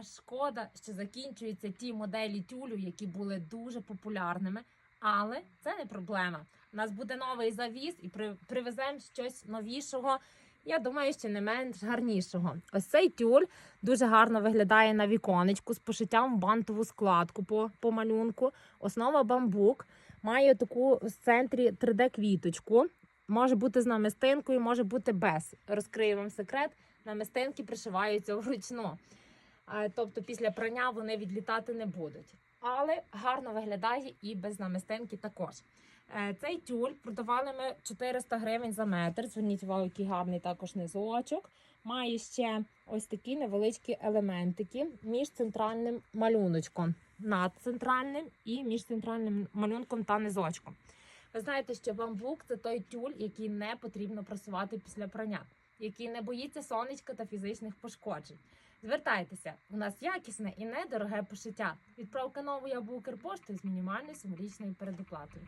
аж шкода, що закінчуються ті моделі тюлю, які були дуже популярними. Але це не проблема. У нас буде новий завіз і привеземо щось новішого. Я думаю, що не менш гарнішого. Ось цей тюль дуже гарно виглядає на віконечку з пошиттям в бантову складку по, по малюнку. Основа бамбук має таку в центрі 3D-квіточку. Може бути з намистинкою, може бути без. Розкрию вам секрет. Намистинки пришиваються вручну. Тобто після прання вони відлітати не будуть. Але гарно виглядає і без намистинки також. Е, Цей тюль продавали ми 400 гривень за метр. Зверніть увагу, який гарний також низочок. Має ще ось такі невеличкі елементики між центральним малюночком, над центральним і між центральним малюнком та низочком. Ви знаєте, що бамбук це той тюль, який не потрібно просувати після прання, який не боїться сонечка та фізичних пошкоджень. Звертайтеся, у нас якісне і недороге пошиття. Відправка нової або Укрпошти з мінімальною символічною передоплатою.